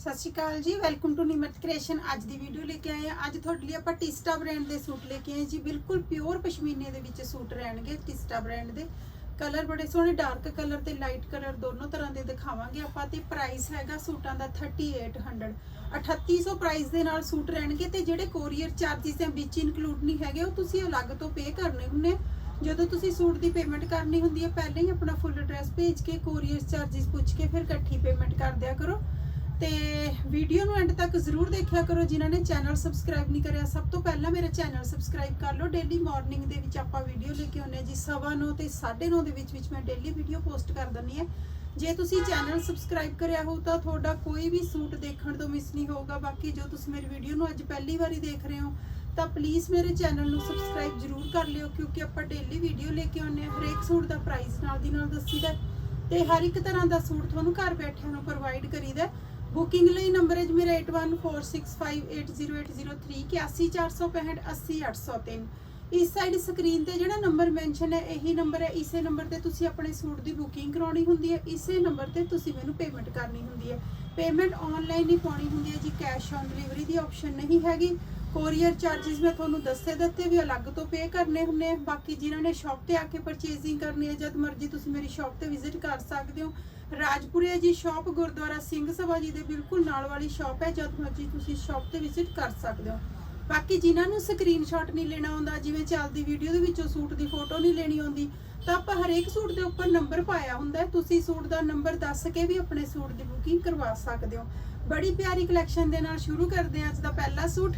ਸਤਿ ਸ਼੍ਰੀ ਅਕਾਲ ਜੀ welcome to Nimrat creation ਅੱਜ ਦੀ ਵੀਡੀਓ ਲੈ ਕੇ ਆਏ ਆ ਅੱਜ ਤੁਹਾਡੇ ਲਈ ਆਪਾਂ ਟਿਸਟਾ ਬ੍ਰਾਂਡ ਦੇ ਸੂਟ ਲੈ ਕੇ ਆਏ ਜੀ। ਬਿਲਕੁਲ ਪਿਓਰ ਪਸ਼ਮੀਨੇ ਦੇ ਵਿੱਚ ਸੂਟ ਰਹਿਣਗੇ ਟਿਸਟਾ ਬ੍ਰਾਂਡ ਦੇ। ਕਲਰ ਬੜੇ ਸੋਹਣੇ ਡਾਰਕ ਕਲਰ ਤੇ ਲਾਈਟ ਕਲਰ ਦੋਨੋਂ ਤਰ੍ਹਾਂ ਦੇ ਦਿਖਾਵਾਂਗੇ ਆਪਾਂ ਤੇ ਪ੍ਰਾਈਸ ਹੈਗਾ ਸੂਟਾਂ ਦਾ 3800 3800 ਪ੍ਰਾਈਸ ਦੇ ਨਾਲ ਸੂਟ ਰਹਿਣਗੇ ਤੇ ਜਿਹੜੇ ਕੋਰੀਅਰ ਚਾਰਜਸ ਹੈ ਵਿੱਚ ਇਨਕਲੂਡ ਨਹੀਂ ਹੈਗੇ, ਉਹ ਤੁਸੀਂ ਅਲੱਗ ਤੋਂ ਪੇ ਕਰਨੇ ਹੁੰਨੇ ਜਦੋਂ ਤੁਸੀਂ ਸੂਟ ਦੀ ਪੇਮੈਂਟ ਕਰਨੀ ਹੁੰਦੀ ਹੈ ਪਹਿਲਾਂ ਹੀ ਆਪਣਾ ਫੁੱਲ ਐਡਰੈਸ ਭੇਜ ਕੇ ਕੋਰੀਅਰ ਚਾਰਜਸ ਪੁੱਛ ਕੇ ਫਿਰ ਇਕੱਠੀ ਪੇਮੈਂਟ ਕਰ ਦਿਆ ਕਰੋ। ਤੇ ਵੀਡੀਓ ਨੂੰ ਐਂਡ ਤੱਕ ਜ਼ਰੂਰ ਦੇਖਿਆ ਕਰੋ, ਜਿਨ੍ਹਾਂ ਨੇ ਚੈਨਲ ਸਬਸਕ੍ਰਾਈਬ ਨਹੀਂ ਕਰਿਆ, ਸਭ ਤੋਂ ਪਹਿਲਾਂ ਮੇਰਾ ਚੈਨਲ ਸਬਸਕ੍ਰਾਈਬ ਕਰ ਲਓ। ਡੇਲੀ ਮਾਰਨਿੰਗ ਦੇ ਵਿੱਚ ਆਪਾਂ ਵੀਡੀਓ ਲੈ ਕੇ ਆਉਂਦੇ ਹਾਂ ਜੀ, ਸਵਾ ਨੌ ਤੇ 9:30 ਦੇ ਵਿੱਚ ਵਿੱਚ ਮੈਂ ਡੇਲੀ ਵੀਡੀਓ ਪੋਸਟ ਕਰ ਦਿੰਦੀ ਹਾਂ। ਜੇ ਤੁਸੀਂ ਚੈਨਲ ਸਬਸਕ੍ਰਾਈਬ ਕਰਿਆ ਹੋ ਤਾਂ ਤੁਹਾਡਾ ਕੋਈ ਵੀ ਸੂਟ ਦੇਖਣ ਤੋਂ ਮਿਸ ਨਹੀਂ ਹੋਊਗਾ। ਬਾਕੀ ਜੋ ਤੁਸੀਂ ਮੇਰੀ ਵੀਡੀਓ ਨੂੰ ਅੱਜ ਪਹਿਲੀ ਵਾਰੀ ਦੇਖ ਰਹੇ ਹੋ, ਤਾਂ ਪਲੀਜ਼ ਮੇਰੇ ਚੈਨਲ ਨੂੰ ਸਬਸਕ੍ਰਾਈਬ ਜ਼ਰੂਰ ਕਰ ਲਿਓ, ਕਿਉਂਕਿ ਆਪਾਂ ਡੇਲੀ ਵੀਡੀਓ ਲੈ ਕੇ ਆਉਂਦੇ ਹਾਂ। ਹਰੇਕ ਸੂਟ ਦਾ ਪ੍ਰਾਈਸ ਨਾਲ ਦੀ ਨਾਲ ਦੱਸੀਦਾ ਤੇ ਹਰ ਇੱਕ ਤਰ੍ਹਾਂ ਦਾ ਸੂਟ ਤੁਹਾਨੂੰ ਘਰ ਬੈਠਿਆਂ ਨੂੰ ਪ੍ਰੋਵਾਈਡ ਕਰੀਦਾ ਬੁਕਿੰਗ ਲਈ ਨੰਬਰ ਹੈ ਜੀ ਮੇਰਾ 8146580803 80465 ਇਸ ਸਾਈਡ ਸਕਰੀਨ ਤੇ ਜਿਹੜਾ ਨੰਬਰ ਮੈਂਸ਼ਨ ਹੈ, ਇਹੀ ਨੰਬਰ ਹੈ। ਇਸੇ ਨੰਬਰ ਤੇ ਤੁਸੀਂ ਆਪਣੇ ਸੂਟ ਦੀ ਬੁਕਿੰਗ ਕਰਾਉਣੀ ਹੁੰਦੀ ਹੈ। ਇਸੇ ਨੰਬਰ ਤੇ ਤੁਸੀਂ ਮੈਨੂੰ ਪੇਮੈਂਟ ਕਰਨੀ ਹੁੰਦੀ ਹੈ। ਪੇਮੈਂਟ ਆਨਲਾਈਨ ਹੀ ਪਾਉਣੀ ਹੁੰਦੀ ਹੈ ਜੀ। ਕੈਸ਼ ਔਨ ਡਿਲੀਵਰੀ ਦੀ ਆਪਸ਼ਨ ਨਹੀਂ ਹੈਗੀ। ਕੋਰੀਅਰ ਚਾਰजेस ਮੈਂ ਤੁਹਾਨੂੰ ਦੱਸੇ ਦਿੱਤੇ ਵੀ ਅਲੱਗ ਤੋਂ ਪੇ ਕਰਨੇ ਹੁੰਦੇ ਬਾਕੀ ਜਿਨ੍ਹਾਂ ਨੇ ਸ਼ਾਪ ਤੇ ਆ ਕੇ ਪਰਚੇਜ਼ਿੰਗ ਕਰਨੀ ਹੈ ਜਦ ਮਰਜ਼ੀ ਤੁਸੀਂ ਮੇਰੀ ਸ਼ਾਪ ਤੇ ਵਿਜ਼ਿਟ ਕਰ ਸਕਦੇ ਹੋ। ਰਾਜਪੁਰੇ ਜੀ ਸ਼ਾਪ ਗੁਰਦੁਆਰਾ ਸਿੰਘ ਸਭਾ ਜੀ ਦੇ ਬਿਲਕੁਲ ਨਾਲ ਵਾਲੀ ਸ਼ਾਪ ਹੈ, ਜਦ ਮਰਜ਼ੀ ਤੁਸੀਂ ਸ਼ਾਪ ਤੇ ਵਿਜ਼ਿਟ ਕਰ ਸਕਦੇ ਹੋ। ਬਾਕੀ ਜਿਨ੍ਹਾਂ ਨੂੰ ਸਕਰੀਨਸ਼ਾਟ ਨਹੀਂ ਲੈਣਾ ਆਉਂਦਾ, ਜਿਵੇਂ ਚੱਲਦੀ ਵੀਡੀਓ ਦੇ ਵਿੱਚੋਂ ਸੂਟ ਦੀ ਫੋਟੋ ਨਹੀਂ ਲੈਣੀ ਆਉਂਦੀ, ਤਾਂ ਆਪਾਂ ਹਰੇਕ ਸੂਟ ਦੇ ਉੱਪਰ ਨੰਬਰ ਪਾਇਆ ਹੁੰਦਾ ਤੁਸੀਂ ਸੂਟ ਦਾ ਨੰਬਰ ਦੱਸ ਕੇ ਵੀ ਆਪਣੇ ਸੂਟ ਦੀ ਬੁਕਿੰਗ ਕਰਵਾ ਸਕਦੇ ਹੋ। ਬੜੀ ਪਿਆਰੀ ਕਲੈਕਸ਼ਨ ਦੇ ਨਾਲ ਸ਼ੁਰੂ ਕਰਦੇ ਹਾਂ ਅੱਜ ਦਾ ਪਹਿਲਾ ਸੂਟ।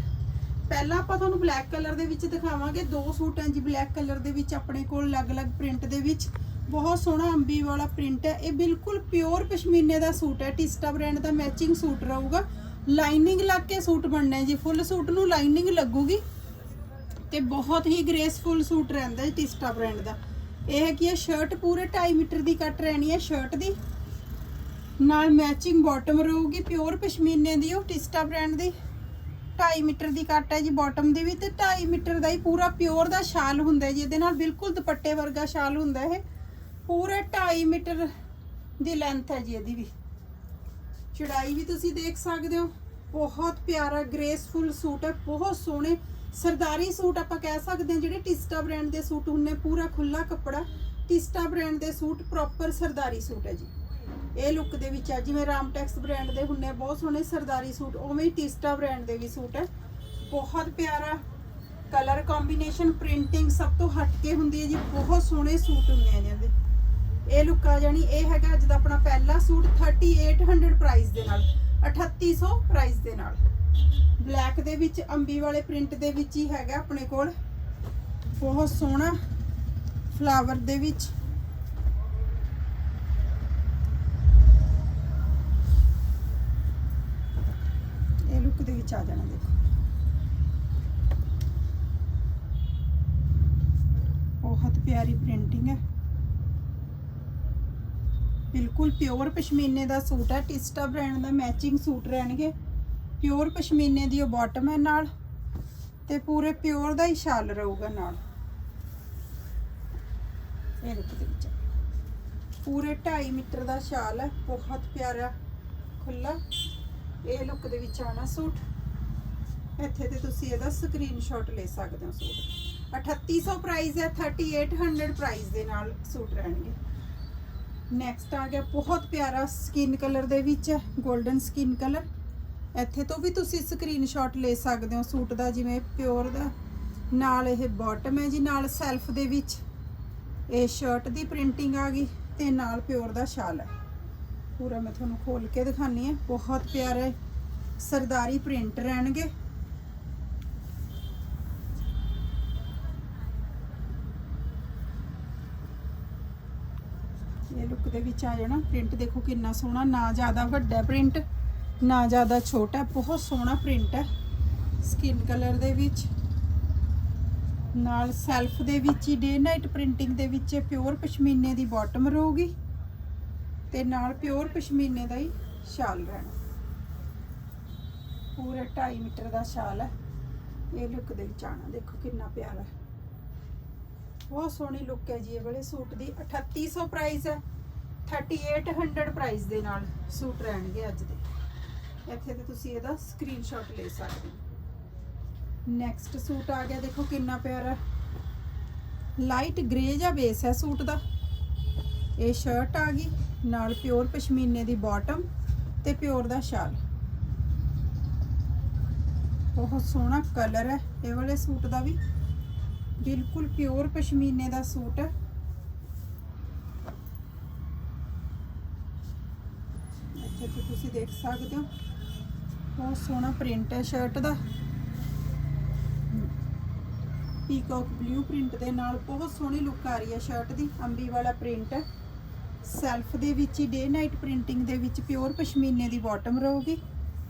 ਪਹਿਲਾਂ ਆਪਾਂ ਤੁਹਾਨੂੰ ਬਲੈਕ ਕਲਰ ਦੇ ਵਿੱਚ ਦਿਖਾਵਾਂਗੇ। ਦੋ ਸੂਟ ਹੈ ਜੀ ਬਲੈਕ ਕਲਰ ਦੇ ਵਿੱਚ ਆਪਣੇ ਕੋਲ, ਅਲੱਗ-ਅਲੱਗ ਪ੍ਰਿੰਟ ਦੇ ਵਿੱਚ। ਬਹੁਤ ਸੋਹਣਾ ਅੰਬੀ ਵਾਲਾ ਪ੍ਰਿੰਟ ਹੈ। ਇਹ ਬਿਲਕੁਲ ਪਿਓਰ ਪਸ਼ਮੀਨੇ ਦਾ ਸੂਟ ਹੈ। ਟਿਸਟਾ ਬ੍ਰਾਂਡ ਦਾ ਮੈਚਿੰਗ ਸੂਟ ਰਹੂਗਾ। ਲਾਈਨਿੰਗ ਲੱਗ ਕੇ ਸੂਟ ਬਣਨਾ ਹੈ ਜੀ। ਫੁੱਲ ਸੂਟ ਨੂੰ ਲਾਈਨਿੰਗ ਲੱਗੂਗੀ ਤੇ ਬਹੁਤ ਹੀ ਗ੍ਰੇਸਫੁਲ ਸੂਟ ਰਹਿੰਦਾ ਹੈ ਟਿਸਟਾ ਬ੍ਰਾਂਡ ਦਾ। ਇਹ ਹੈ ਕਿ ਇਹ ਸ਼ਰਟ ਪੂਰੇ 2.5 ਮੀਟਰ ਦੀ ਕੱਟ ਰਹਿਣੀ ਹੈ ਸ਼ਰਟ ਦੀ। ਨਾਲ ਮੈਚਿੰਗ ਬਾਟਮ ਰਹੂਗੀ। ਪਿਓਰ ਪਸ਼ਮੀਨੇ ਦੀ ਉਹ ਟਿਸਟਾ ਬ੍ਰਾਂਡ ਦੀ। 2.5 ਮੀਟਰ ਦੀ ਕੱਟ ਹੈ ਜੀ ਬਾਟਮ ਦੀ ਵੀ ਤੇ 2.5 ਮੀਟਰ ਦਾ ਹੀ ਪੂਰਾ ਪਿਓਰ ਦਾ ਸ਼ਾਲ ਹੁੰਦਾ ਜੀ, ਇਹਦੇ ਨਾਲ ਬਿਲਕੁਲ ਦੁਪੱਟੇ ਵਰਗਾ ਸ਼ਾਲ ਹੁੰਦਾ ਇਹ ਪੂਰੇ 2.5 ਮੀਟਰ ਦੀ ਲੈਂਥ ਹੈ ਜੀ ਇਹਦੀ ਵੀ। ਚੜਾਈ ਵੀ ਤੁਸੀਂ ਦੇਖ ਸਕਦੇ ਹੋ, ਬਹੁਤ ਪਿਆਰਾ ਗ੍ਰੇਸਫੁਲ ਸੂਟ ਹੈ, ਬਹੁਤ ਸੋਹਣੇ ਸਰਦਾਰੀ ਸੂਟ ਆਪਾਂ ਕਹਿ ਸਕਦੇ ਹਾਂ, ਜਿਹੜੇ ਟਿਸਟਾ ਬ੍ਰਾਂਡ ਦੇ ਸੂਟ ਹੁੰਨੇ ਪੂਰਾ ਖੁੱਲਾ ਕੱਪੜਾ ਟਿਸਟਾ ਬ੍ਰਾਂਡ ਦੇ ਸੂਟ ਪ੍ਰੋਪਰ ਸਰਦਾਰੀ ਸੂਟ ਹੈ ਜੀ। ਇਹ ਲੁੱਕ ਦੇ ਵਿੱਚ ਆ, ਜਿਵੇਂ ਰਾਮਟੈਕਸ ਬ੍ਰਾਂਡ ਦੇ ਹੁੰਨੇ ਬਹੁਤ ਸੋਹਣੇ ਸਰਦਾਰੀ ਸੂਟ, ਉਵੇਂ ਹੀ ਟਿਸਟਾ ਬ੍ਰਾਂਡ ਦੇ ਵੀ ਸੂਟ ਹੈ ਬਹੁਤ ਪਿਆਰਾ ਕਲਰ ਕੰਬੀਨੇਸ਼ਨ ਪ੍ਰਿੰਟਿੰਗ ਸਭ ਤੋਂ ਹਟ ਕੇ ਹੁੰਦੀ ਹੈ ਜੀ, ਬਹੁਤ ਸੋਹਣੇ ਸੂਟ ਹੁੰਦੇ ਆ ਇਹਨਾਂ ਦੇ। ਇਹ ਲੁੱਕ ਆ ਜਾਣੀ, ਇਹ ਹੈਗਾ ਅੱਜ ਦਾ ਆਪਣਾ ਪਹਿਲਾ ਸੂਟ 3800 ਪ੍ਰਾਈਸ ਦੇ ਨਾਲ 3800 ਪ੍ਰਾਈਸ ਦੇ ਨਾਲ। ਬਲੈਕ ਦੇ ਵਿੱਚ, ਅੰਬੀ ਵਾਲੇ ਪ੍ਰਿੰਟ ਦੇ ਵਿੱਚ ਹੀ ਹੈਗਾ ਆਪਣੇ ਕੋਲ। ਬਹੁਤ ਸੋਹਣਾ ਫਲਾਵਰ ਦੇ ਵਿੱਚ ਇਹ ਲੁੱਕ ਦੇ ਵਿੱਚ ਆ ਜਾਣਾ ਦੇਖੋ। ਬਹੁਤ ਪਿਆਰੀ ਪ੍ਰਿੰਟਿੰਗ ਹੈ। ਬਿਲਕੁਲ ਪਿਓਰ ਪਸ਼ਮੀਨੇ ਦਾ ਸੂਟ ਹੈ। ਟਿਸਟਾ ਬ੍ਰਾਂਡ ਦਾ ਮੈਚਿੰਗ ਸੂਟ ਰਹਿਣਗੇ। ਪਿਓਰ ਪਸ਼ਮੀਨੇ ਦੀ ਉਹ ਬਾਟਮ ਹੈ ਨਾਲ ਤੇ ਪੂਰੇ ਪਿਓਰ ਦਾ ਹੀ ਸ਼ਾਲ ਰਹੂਗਾ ਨਾਲ। ਇਹ ਦੇਖੋ ਦੇ ਵਿੱਚ। ਪੂਰੇ 2.5 ਮੀਟਰ ਦਾ ਸ਼ਾਲ ਹੈ। ਬਹੁਤ ਪਿਆਰਾ ਖੁੱਲਾ ਇਹ ਲੁੱਕ ਦੇ ਵਿੱਚ ਆਣਾ ਸੂਟ। ਇੱਥੇ ਤੇ ਤੁਸੀਂ ਇਹਦਾ ਸਕਰੀਨਸ਼ਾਟ ਲੈ ਸਕਦੇ ਹੋ ਸੂਟ। 3800 ਪ੍ਰਾਈਸ ਹੈ 3800 ਪ੍ਰਾਈਸ ਦੇ ਨਾਲ ਸੂਟ ਰਹਿਣਗੇ। ਨੈਕਸਟ ਆ ਗਿਆ ਬਹੁਤ ਪਿਆਰਾ ਸਕਿਨ ਕਲਰ ਦੇ ਵਿੱਚ ਹੈ 골ਡਨ ਸਕਿਨ ਕਲਰ ਇੱਥੇ ਤੋਂ ਵੀ ਤੁਸੀਂ ਸਕਰੀਨਸ਼ਾਟ ਲੈ ਸਕਦੇ ਹੋ ਸੂਟ ਦਾ, ਜਿਵੇਂ ਪਿਓਰ ਦਾ। ਨਾਲ ਇਹ ਬਾਟਮ ਹੈ ਜੀ, ਨਾਲ ਸੈਲਫ ਦੇ ਵਿੱਚ। ਇਹ ਸ਼ਰਟ ਦੀ ਪ੍ਰਿੰਟਿੰਗ ਆ ਗਈ ਤੇ ਨਾਲ ਪਿਓਰ ਦਾ ਸ਼ਾਲ ਹੈ। ਪੂਰਾ ਮੈਂ ਤੁਹਾਨੂੰ ਖੋਲ ਕੇ ਦਿਖਾਨੀ ਹੈ। ਬਹੁਤ ਪਿਆਰੇ ਸਰਦਾਰੀ ਪ੍ਰਿੰਟ ਰਹਿਣਗੇ। ਇਹ ਲੁੱਕ ਦੇ ਵਿੱਚ ਆ ਜਾਣਾ। ਪ੍ਰਿੰਟ ਦੇਖੋ ਕਿੰਨਾ ਸੋਹਣਾ। ਨਾ ਜ਼ਿਆਦਾ ਵੱਡਾ ਪ੍ਰਿੰਟ ਨਾ ਜ਼ਿਆਦਾ ਛੋਟਾ। ਬਹੁਤ ਸੋਹਣਾ ਪ੍ਰਿੰਟ ਹੈ। ਸਕਿਨ ਕਲਰ ਦੇ ਵਿੱਚ। ਨਾਲ ਸੈਲਫ ਦੇ ਵਿੱਚ ਹੀ ਡੇ ਨਾਈਟ ਪ੍ਰਿੰਟਿੰਗ ਦੇ ਵਿੱਚ ਪਿਓਰ ਪਸ਼ਮੀਨੇ ਦੀ ਬਾਟਮ ਰਹੂਗੀ। ਤੇ ਨਾਲ ਪਿਓਰ ਪਸ਼ਮੀਨੇ ਦਾ ਹੀ ਸ਼ਾਲ ਰਹਿਣਾ। ਪੂਰੇ 2.5 ਮੀਟਰ ਦਾ ਸ਼ਾਲ ਹੈ। ਇਹ ਲੁੱਕ ਦੇ ਵਿੱਚ ਆਣਾ ਦੇਖੋ ਕਿੰਨਾ ਪਿਆਰਾ ਹੈ। ਬਹੁਤ ਸੋਹਣੀ ਲੁੱਕ ਹੈ ਜੀ ਇਹ ਵਾਲੇ। ਸੂਟ ਦੀ 3800 ਪ੍ਰਾਈਸ ਹੈ। 3800 ਪ੍ਰਾਈਸ ਦੇ ਨਾਲ ਸੂਟ ਰਹਿਣਗੇ ਅੱਜ ਦੇ। ਇੱਥੇ ਤੇ ਤੁਸੀਂ ਇਹਦਾ ਸਕਰੀਨਸ਼ਾਟ ਲੈ ਸਕਦੇ ਹੋ। ਨੈਕਸਟ ਸੂਟ ਆ ਗਿਆ। ਦੇਖੋ ਕਿੰਨਾ ਪਿਆਰਾ ਲਾਈਟ ਗ੍ਰੇ ਜਾਂ ਬੇਸ ਹੈ ਸੂਟ ਦਾ। ਇਹ ਸ਼ਰਟ ਆ ਗਈ। ਨਾਲ ਪਿਓਰ ਪਸ਼ਮੀਨੇ ਦੀ ਬਾਟਮ ਤੇ ਪਿਓਰ ਦਾ ਸ਼ਾਲ। ਬਹੁਤ ਸੋਹਣਾ ਕਲਰ ਹੈ, ਇਹ ਵਾਲੇ ਸੂਟ ਦਾ ਵੀ। ਬਿਲਕੁਲ ਪਿਓਰ ਪਸ਼ਮੀਨੇ ਦਾ ਸੂਟ ਹੈ। ਇੱਥੇ ਤੁਸੀਂ ਦੇਖ ਸਕਦੇ ਹੋ, ਬਹੁਤ ਸੋਹਣਾ ਪ੍ਰਿੰਟ ਹੈ ਸ਼ਰਟ ਦਾ। ਪੀਕੌਕ ਬਲੂ ਪ੍ਰਿੰਟ ਦੇ ਨਾਲ ਬਹੁਤ ਸੋਹਣੀ ਲੁੱਕ ਆ ਰਹੀ ਹੈ ਸ਼ਰਟ ਦੀ, ਅੰਬੀ ਵਾਲਾ ਪ੍ਰਿੰਟ ਹੈ। ਸੈਲਫ ਦੇ ਵਿੱਚ ਹੀ ਡੇ ਨਾਈਟ ਪ੍ਰਿੰਟਿੰਗ ਦੇ ਵਿੱਚ ਪਿਓਰ ਪਸ਼ਮੀਨੇ ਦੀ ਬਾਟਮ ਰਹੂਗੀ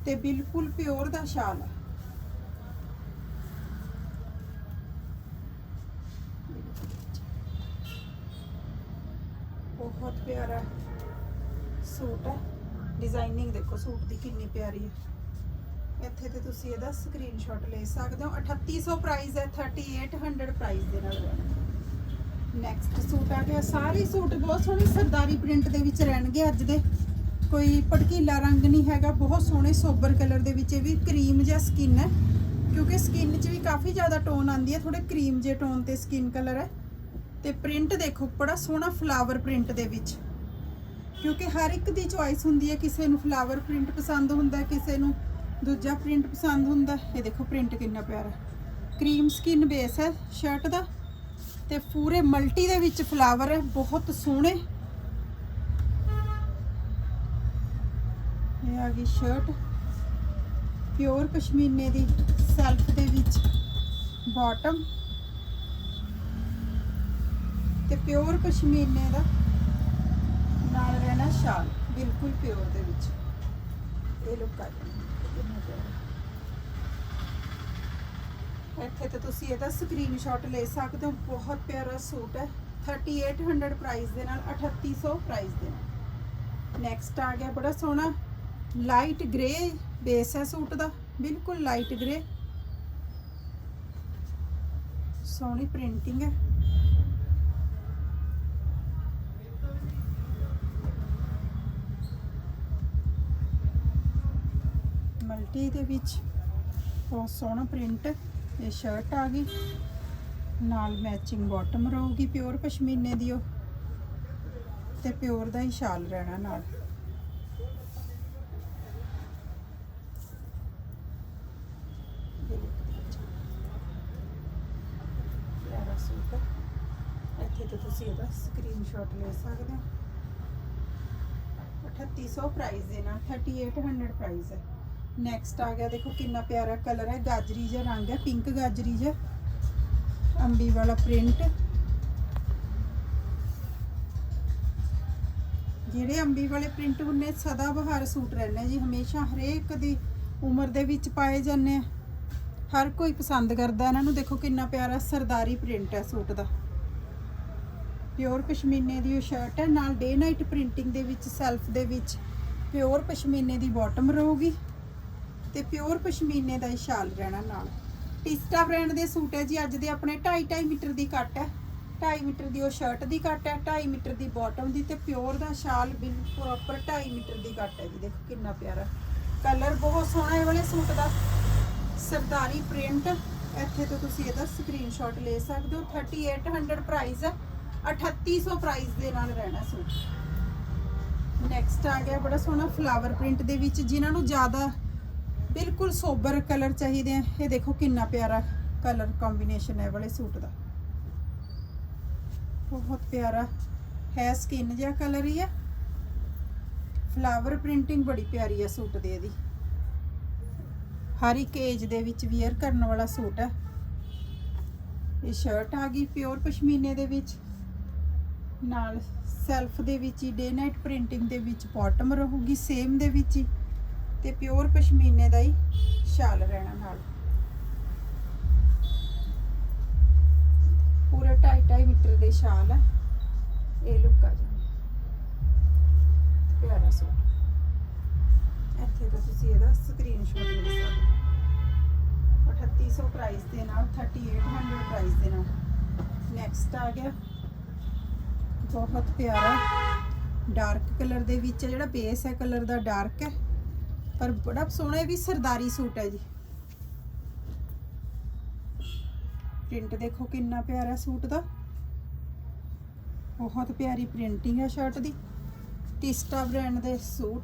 ਤੇ ਬਿਲਕੁਲ ਪਿਓਰ ਦਾ ਸ਼ਾਲ ਹੈ ਬਹੁਤ ਪਿਆਰਾ ਸੂਟ ਹੈ। ਡਿਜ਼ਾਈਨਿੰਗ ਦੇਖੋ ਸੂਟ ਦੀ ਕਿੰਨੀ ਪਿਆਰੀ ਹੈ। ਇੱਥੇ ਤੇ ਤੁਸੀਂ ਇਹਦਾ ਸਕਰੀਨਸ਼ਾਟ ਲੈ ਸਕਦੇ ਹੋ। 3800 ਪ੍ਰਾਈਸ ਹੈ 3800 ਪ੍ਰਾਈਸ ਦੇ ਨਾਲ ਨੈਕਸਟ ਸੂਟ ਆ ਗਿਆ। ਸਾਰੇ ਸੂਟ ਬਹੁਤ ਸੋਹਣੇ ਸਰਦਾਰੀ ਪ੍ਰਿੰਟ ਦੇ ਵਿੱਚ ਰਹਿਣਗੇ ਅੱਜ ਦੇ। ਕੋਈ ਭੜਕੀਲਾ ਰੰਗ ਨਹੀਂ ਹੈਗਾ, ਬਹੁਤ ਸੋਹਣੇ ਸੋਬਰ ਕਲਰ ਦੇ ਵਿੱਚ। ਇਹ ਵੀ ਕਰੀਮ ਜਿਹਾ ਸਕਿਨ ਹੈ, ਕਿਉਂਕਿ ਸਕਿਨ 'ਚ ਵੀ ਕਾਫੀ ਜ਼ਿਆਦਾ ਟੋਨ ਆਂਦੀ ਹੈ ਥੋੜੇ ਕਰੀਮ ਜੇ ਟੋਨ ਤੇ ਸਕਿਨ ਕਲਰ ਹੈ। ਤੇ ਪ੍ਰਿੰਟ ਦੇਖੋ, ਬੜਾ ਸੋਹਣਾ ਫਲਾਵਰ ਪ੍ਰਿੰਟ ਦੇ ਵਿੱਚ। ਕਿਉਂਕਿ ਹਰ ਇੱਕ ਦੀ ਚੁਆਇਸ ਹੁੰਦੀ ਹੈ, ਕਿਸੇ ਨੂੰ ਫਲਾਵਰ ਪ੍ਰਿੰਟ ਪਸੰਦ ਹੁੰਦਾ ਕਿਸੇ ਨੂੰ ਦੂਜਾ ਪ੍ਰਿੰਟ ਪਸੰਦ ਹੁੰਦਾ ਇਹ ਦੇਖੋ ਪ੍ਰਿੰਟ ਕਿੰਨਾ ਪਿਆਰਾ। ਕਰੀਮ ਸਕਿਨ ਬੇਸ ਹੈ ਸ਼ਰਟ ਦਾ। ਤੇ ਪੂਰੇ ਮਲਟੀ ਦੇ ਵਿੱਚ ਫਲਾਵਰ ਹੈ, ਬਹੁਤ ਸੋਹਣੇ। ਇਹ ਆ ਗਈ ਸ਼ਰਟ ਪਿਓਰ ਪਸ਼ਮੀਨੇ ਦੀ ਸੈਲਫ ਦੇ ਵਿੱਚ ਬਾਟਮ ਤੇ ਪਿਓਰ ਪਸ਼ਮੀਨੇ ਦਾ ਨਾਲ ਰਹਿਣਾ ਸ਼ਾਲ, ਬਿਲਕੁਲ ਪਿਓਰ ਦੇ ਵਿੱਚ। ਇਹ ਲੁੱਕ ਆ ਜਾਂਦੀ ਇੱਥੇ ਤੇ ਤੁਸੀਂ ਇਹਦਾ ਸਕਰੀਨਸ਼ਾਟ ਲੈ ਸਕਦੇ ਹੋ। ਬਹੁਤ ਪਿਆਰਾ ਸੂਟ ਹੈ। 3800 ਪ੍ਰਾਈਸ ਦੇ ਨਾਲ 3800 ਪ੍ਰਾਈਸ ਦੇ ਨਾਲ। ਨੈਕਸਟ ਆ ਗਿਆ ਬੜਾ ਸੋਹਣਾ ਲਾਈਟ ਗ੍ਰੇ ਬੇਸ ਹੈ ਸੂਟ ਦਾ। ਬਿਲਕੁਲ ਲਾਈਟ ਗ੍ਰੇ ਸੋਹਣੀ ਪ੍ਰਿੰਟਿੰਗ ਹੈ। ਮਲਟੀ ਦੇ ਵਿੱਚ ਬਹੁਤ ਸੋਹਣਾ ਪ੍ਰਿੰਟ ਇਹ ਸ਼ਰਟ ਆ ਗਈ। ਨਾਲ ਮੈਚਿੰਗ ਬਾਟਮ ਰਹੂਗੀ ਪਿਓਰ ਪਸ਼ਮੀਨੇ ਦੀ ਉਹ। ਤੇ ਪਿਓਰ ਦਾ ਹੀ ਸ਼ਾਲ ਰਹਿਣਾ ਨਾਲ। ਇੱਥੇ ਤੋਂ ਤੁਸੀਂ ਇਹਦਾ ਸਕਰੀਨਸ਼ਾਟ ਲੈ ਸਕਦੇ ਹੋ। 3800 ਪ੍ਰਾਈਸ ਦੇ ਨਾਲ 3800 ਪ੍ਰਾਈਸ ਹੈ। ਨੈਕਸਟ ਆ ਗਿਆ, ਦੇਖੋ ਕਿੰਨਾ ਪਿਆਰਾ ਕਲਰ ਹੈ, ਗਾਜਰੀ ਜਿਹਾ ਰੰਗ ਹੈ ਪਿੰਕ ਗਾਜਰੀ ਜਿਹਾ। ਅੰਬੀ ਵਾਲਾ ਪ੍ਰਿੰਟ ਜਿਹੜੇ ਅੰਬੀ ਵਾਲੇ ਪ੍ਰਿੰਟ ਹੁੰਨੇ ਸਦਾ ਬਹਾਰ ਸੂਟ ਰਹਿੰਦੇ ਜੀ, ਹਮੇਸ਼ਾ ਹਰੇਕ ਦੀ ਉਮਰ ਦੇ ਵਿੱਚ ਪਾਏ ਜਾਂਦੇ ਆ। ਹਰ ਕੋਈ ਪਸੰਦ ਕਰਦਾ, ਇਹਨਾਂ ਨੂੰ ਦੇਖੋ ਕਿੰਨਾ ਪਿਆਰਾ ਸਰਦਾਰੀ ਪ੍ਰਿੰਟ ਹੈ ਸੂਟ ਦਾ। ਪਿਓਰ ਪਸ਼ਮੀਨੇ ਦੀ ਉਹ ਸ਼ਰਟ ਹੈ, ਨਾਲ ਡੇ ਨਾਈਟ ਪ੍ਰਿੰਟਿੰਗ ਦੇ ਵਿੱਚ ਸੈਲਫ ਦੇ ਵਿੱਚ ਪਿਓਰ ਪਸ਼ਮੀਨੇ ਦੀ ਬਾਟਮ ਰਹੂਗੀ। ਤੇ ਪਿਓਰ ਪਸ਼ਮੀਨੇ ਦਾ ਹੀ ਸ਼ਾਲ ਰਹਿਣਾ ਨਾਲ। ਟਿਸਟਾ ਬ੍ਰਾਂਡ ਦੇ ਸੂਟ ਹੈ ਜੀ, ਅੱਜ ਦੇ ਆਪਣੇ 2.5 2.5 ਮੀਟਰ ਦੀ ਕੱਟ ਹੈ। 2.5 ਮੀਟਰ ਦੀ ਉਹ ਸ਼ਰਟ ਦੀ ਕੱਟ ਹੈ 2.5 ਮੀਟਰ ਦੀ ਬਾਟਮ ਦੀ ਤੇ ਪਿਓਰ ਦਾ ਸ਼ਾਲ ਬਿਲਕੁਲ ਪ੍ਰੋਪਰ 2.5 ਮੀਟਰ ਦੀ ਕੱਟ ਹੈ ਜੀ। ਦੇਖੋ ਕਿੰਨਾ ਪਿਆਰਾ ਕਲਰ ਬਹੁਤ ਸੋਹਣਾ ਹੈ ਵਾਲੇ ਸੂਟ ਦਾ। ਸਰਦਾਰੀ ਪ੍ਰਿੰਟ ਇੱਥੇ ਤੋਂ ਤੁਸੀਂ ਇਹਦਾ ਸਕਰੀਨਸ਼ਾਟ ਲੈ ਸਕਦੇ ਹੋ। 3800 ਪ੍ਰਾਈਸ ਹੈ 3800 ਪ੍ਰਾਈਸ ਦੇ ਨਾਲ ਰਹਿਣਾ ਸੂਟ। ਨੈਕਸਟ ਆ ਗਿਆ ਬੜਾ ਸੋਹਣਾ ਫਲਾਵਰ ਪ੍ਰਿੰਟ ਦੇ ਵਿੱਚ, ਜਿਨ੍ਹਾਂ ਨੂੰ ਜ਼ਿਆਦਾ ਬਿਲਕੁਲ ਸੋਬਰ ਕਲਰ ਚਾਹੀਦੇ ਆ। ਇਹ ਦੇਖੋ ਕਿੰਨਾ ਪਿਆਰਾ ਕਲਰ ਕੰਬੀਨੇਸ਼ਨ ਹੈ ਵਾਲੇ ਸੂਟ ਦਾ। ਬਹੁਤ ਪਿਆਰਾ ਹੈ ਸਕਿਨ ਜਿਹਾ ਕਲਰ ਹੀ ਹੈ ਫਲਾਵਰ ਪ੍ਰਿੰਟਿੰਗ ਬੜੀ ਪਿਆਰੀ ਹੈ ਸੂਟ ਦੇ ਇਹਦੀ। ਹਰ ਇੱਕ ਏਜ ਦੇ ਵਿੱਚ ਵੀਅਰ ਕਰਨ ਵਾਲਾ ਸੂਟ ਹੈ ਇਹ ਸ਼ਰਟ ਆ ਗਈ ਪਿਓਰ ਪਸ਼ਮੀਨੇ ਦੇ ਵਿੱਚ। ਨਾਲ ਸੈਲਫ ਦੇ ਵਿੱਚ ਹੀ ਡੇ ਨਾਈਟ ਪ੍ਰਿੰਟਿੰਗ ਦੇ ਵਿੱਚ ਬਾਟਮ ਰਹੂਗੀ ਸੇਮ ਦੇ ਵਿੱਚ ਹੀ। ਤੇ ਪਿਓਰ ਪਸ਼ਮੀਨੇ ਦਾ ਹੀ ਸ਼ਾਲ ਰਹਿਣਾ ਨਾਲ। ਪੂਰੇ 2.5 ਮੀਟਰ ਦੇ ਸ਼ਾਲ ਹੈ ਇਹ ਲੁੱਕ ਆ ਜਾਂਦੀ ਪਿਆਰਾ ਸੂਟ। ਇੱਥੇ ਤਾਂ ਤੁਸੀਂ ਇਹਦਾ ਸਕਰੀਨਸ਼ਾਟ ਲੈ ਸਕਦੇ ਹੋ। 3800 ਪ੍ਰਾਈਸ ਦੇ ਨਾਲ 3800 ਪ੍ਰਾਈਸ ਦੇ ਨਾਲ। ਨੈਕਸਟ ਆ ਗਿਆ। ਬਹੁਤ ਪਿਆਰਾ। ਡਾਰਕ ਕਲਰ ਦੇ ਵਿੱਚ ਜਿਹੜਾ ਬੇਸ ਹੈ ਕਲਰ ਦਾ ਡਾਰਕ ਹੈ। ਪਰ ਬੜਾ ਸੋਹਣਾ ਇਹ ਵੀ ਸਰਦਾਰੀ ਸੂਟ ਹੈ ਜੀ। ਪ੍ਰਿੰਟ ਦੇਖੋ ਕਿੰਨਾ ਪਿਆਰਾ ਸੂਟ ਦਾ। ਬਹੁਤ ਪਿਆਰੀ ਪ੍ਰਿੰਟਿੰਗ ਹੈ ਸ਼ਰਟ ਦੀ। ਟਿਸਟਾ ਬ੍ਰਾਂਡ ਦੇ ਸੂਟ।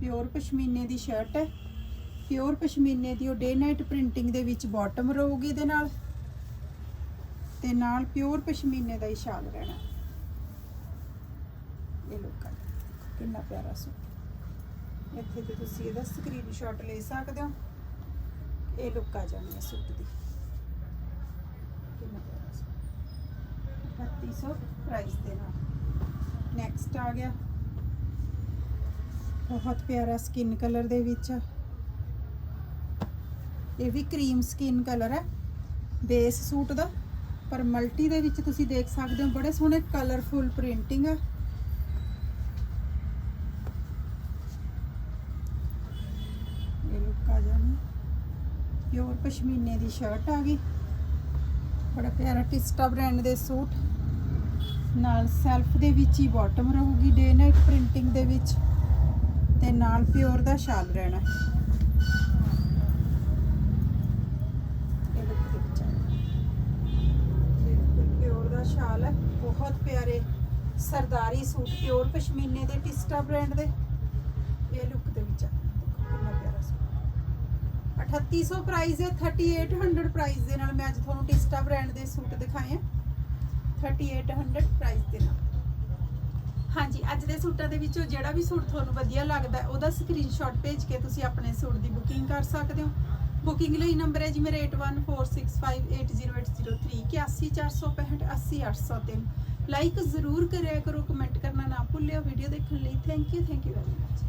ਪਿਓਰ ਪਸ਼ਮੀਨੇ ਦੀ ਸ਼ਰਟ ਹੈ। ਪਿਓਰ ਪਸ਼ਮੀਨੇ ਦੀ ਉਹ ਡੇ ਨਾਈਟ ਪ੍ਰਿੰਟਿੰਗ ਦੇ ਵਿੱਚ ਬਾਟਮ ਰਹੂਗੀ ਇਹਦੇ ਨਾਲ। ਤੇ ਨਾਲ ਪਿਓਰ ਪਸ਼ਮੀਨੇ ਦਾ ਹੀ ਸ਼ਾਲ ਰਹਿਣਾ। ਇਹ ਲੋਕਾਂ ਆ। ਕਿੰਨਾ ਪਿਆਰਾ ਸੂਟ। ਇੱਥੇ ਤੇ ਤੁਸੀਂ ਇਹਦਾ ਸਕਰੀਨਸ਼ਾਟ ਲੈ ਸਕਦੇ ਹੋ। ਇਹ ਲੁੱਕ ਆ ਜਾਣੀ ਹੈ ਸੂਟ ਦੀ। ਕਿੰਨਾ ਪਿਆਰਾ ਸੂਟ 3800 ਪ੍ਰਾਈਸ ਦੇ ਨਾਲ। ਨੈਕਸਟ ਆ ਗਿਆ। ਬਹੁਤ ਪਿਆਰਾ ਸਕਿਨ ਕਲਰ ਦੇ ਵਿੱਚ। ਇਹ ਵੀ ਕਰੀਮ ਸਕਿਨ ਕਲਰ ਹੈ। ਬੇਸ ਸੂਟ ਦਾ। ਪਰ ਮਲਟੀ ਦੇ ਵਿੱਚ ਤੁਸੀਂ ਦੇਖ ਸਕਦੇ ਹੋ। ਬੜੇ ਸੋਹਣੇ ਕਲਰਫੁਲ ਪ੍ਰਿੰਟਿੰਗ ਆ ਇਹ ਲੁੱਕ ਆ ਜਾਣੀ ਪਿਓਰ ਪਸ਼ਮੀਨੇ ਦੀ ਸ਼ਰਟ ਆ ਗਈ। ਬੜਾ ਪਿਆਰਾ ਟਿਸਟਾ ਬ੍ਰਾਂਡ ਦੇ ਸੂਟ। ਨਾਲ ਸੈਲਫ ਦੇ ਵਿੱਚ ਹੀ ਬਾਟਮ ਰਹੂਗੀ ਡੇ ਨਾਈਟ ਪ੍ਰਿੰਟਿੰਗ ਦੇ ਵਿੱਚ। ਤੇ ਨਾਲ ਪਿਓਰ ਦਾ ਸ਼ਾਲ ਰਹਿਣਾ। ਪਿਓਰ ਦਾ ਸ਼ਾਲ ਹੈ। ਬਹੁਤ ਪਿਆਰੇ ਸਰਦਾਰੀ ਸੂਟ ਪਿਓਰ ਪਸ਼ਮੀਨੇ ਦੇ ਟਿਸਟਾ ਬ੍ਰਾਂਡ ਦੇ। ਇਹ ਲੁੱਕ ਦੇ ਵਿੱਚ ਆ ਦੇਖੋ ਕਿੰਨਾ ਪਿਆਰਾ ਸੂਟ 3800 ਪ੍ਰਾਈਸ ਹੈ, 3800 ਪ੍ਰਾਈਸ ਦੇ ਨਾਲ ਮੈਂ ਅੱਜ ਤੁਹਾਨੂੰ ਟਿਸਟਾ ਬ੍ਰਾਂਡ ਦੇ ਸੂਟ ਦਿਖਾਏ ਆ। 3800 ਪ੍ਰਾਈਸ ਦੇ ਨਾਲ। ਹਾਂਜੀ, ਅੱਜ ਦੇ ਸੂਟਾਂ ਦੇ ਵਿੱਚੋਂ ਜਿਹੜਾ ਵੀ ਸੂਟ ਤੁਹਾਨੂੰ ਵਧੀਆ ਲੱਗਦਾ, ਉਹਦਾ ਸਕਰੀਨਸ਼ਾਟ ਭੇਜ ਕੇ ਤੁਸੀਂ ਆਪਣੇ ਸੂਟ ਦੀ ਬੁਕਿੰਗ ਕਰ ਸਕਦੇ ਹੋ। ਬੁਕਿੰਗ ਲਈ ਨੰਬਰ ਹੈ ਜੀ ਮੇਰੇ 8146580803 80465 ਲਾਈਕ ਜ਼ਰੂਰ ਕਰਿਆ ਕਰੋ ਕਮੈਂਟ ਕਰਨਾ ਨਾ ਭੁੱਲਿਓ। ਵੀਡੀਓ ਦੇਖਣ ਲਈ thank you thank you very much